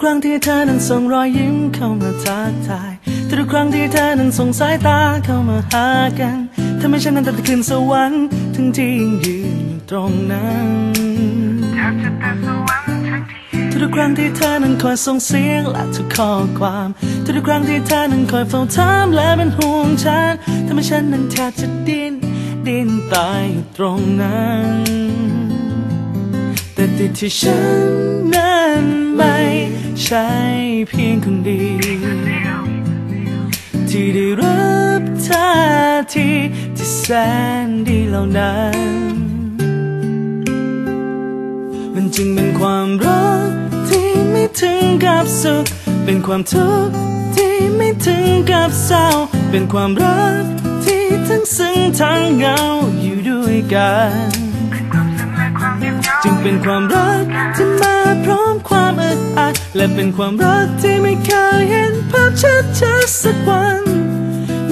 กครั้งที่เธอนั้นส่งรอยยิ้มเข้ามาทักทาย ทุกครั้งที่เธอนั้นส่งสายตาเข้ามาหากันทำให้ฉันนั้นตัดคืนสวรรค์ถึงที่ยังยืนอยู่ตรงนั้นทุกครั้งที่เธอนั้นคอยส่งเสียงและทุกข้อความ ทุกครั้งที่เธอนั้นคอยเฝ้าถามและเป็นห่วงฉันทำให้ฉันนั้นแทบจะดิ้นดิ้นตายอยู่ตรงนั้น แต่ติดที่ฉัน นั้นไม่ใช่เพียงคนเดียวที่ได้รับท่าทีที่แสนดีเหล่านั้น มันจึงเป็นความรักที่ไม่ถึงกับสุข เป็นความทุกข์ที่ไม่ถึงกับเศร้า เป็นความรักที่ทั้งซึ้งทั้งเหงาอยู่ด้วยกัน จึงเป็นความรักที่ มความอึดอัดและเป็นความรักที่ไม่เคยเห็นภาพชัดชัดสักวัน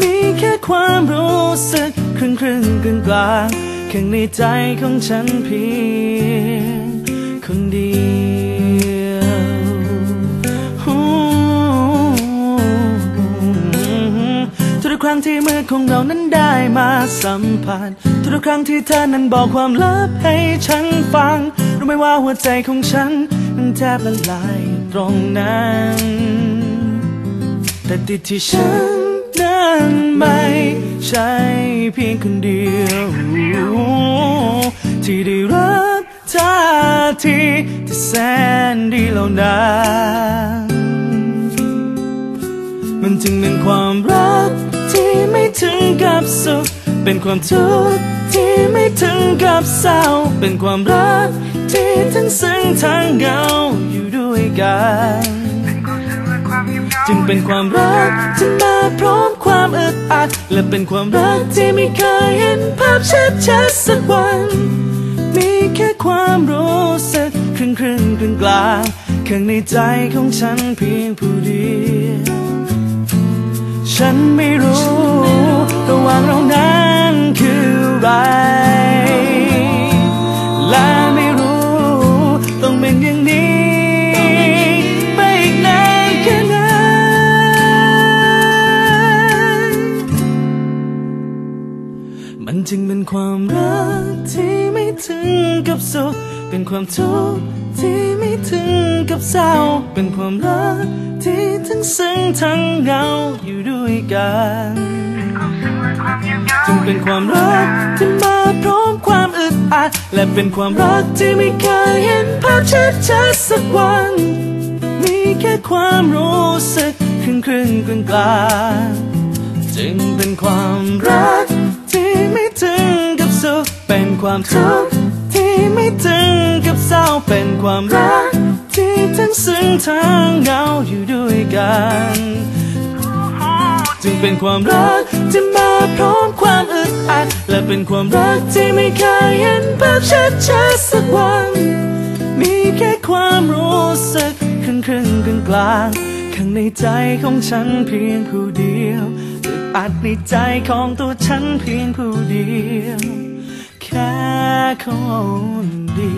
มีแค่ความรู้สึกครึ่งครึ่งกลางกลางๆข้างในใจของฉันเพียงคนเดียว ของเรานั้นได้มาสัมผัสทุกครั้งที่เธอนั้นบอกความลับให้ฉันฟัง รู้ไหมว่าหัวใจของฉันมันแทบละลายตรงนั้น แต่ติดที่ฉันนั้นไม่ใช่เพียงคนเดียว ที่ได้รับท่าทีที่แสนดีเหล่านั้นมันจึงเป็นความ ถึงกับสุข เป็นความทุกข์ที่ไม่ถึงกับเศร้า เป็นความรักที่ทั้งซึ้งทั้งเหงาอยู่ด้วยกัน จึงเป็นความรักที่มาพร้อมความอึดอัด และเป็นความรักที่ไม่เคยเห็นภาพชัดชัดสักวัน มีแค่ความรู้สึกครึ่งครึ่งกลางกลางข้างในใจของฉันเพียงผู้เดียว ฉันไม่รู้ ระหว่างเรานั้นคืออะไร และไม่รู้ ต้องเป็นอย่างนี้ ไปอีกนานแค่ไหนมันจึงเป็นความรัก ถึงกับสุข เป็นความทุกข์ที่ไม่ถึงกับเศร้า เป็นความรักที่ทั้งซึ้งทั้งเหงาอยู่ด้วยกันเป็นความซึ้งและความเงียบเหงาจึงเป็นความรักที่มาพร้อมความอึดอัด และเป็นความรักที่ไม่เคยเห็นภาพชัดชัดๆสักวัน มีแค่ความรู้สึกครึ่งครึ่งกลางกลางๆจึงเป็นความรักที่ไม่ถึงกับสุขเป็น ความทุกข์ที่ไม่ถึงกับเศร้าเป็นความรัก ที่ทั้งซึ้งทั้งเหงาอยู่ด้วยกัน จึงเป็นความรักที่มาพร้อมความอึดอัด และเป็นความรักที่ไม่เคยเห็นภาพชัดชัดสักวัน มีแค่ความรู้สึกครึ่งครึ่งกลางกลางข้างในใจของฉันเพียงผู้เดียวอดอัดในใจของตัวฉันเพียงผู้เดียว แค่คนเดียว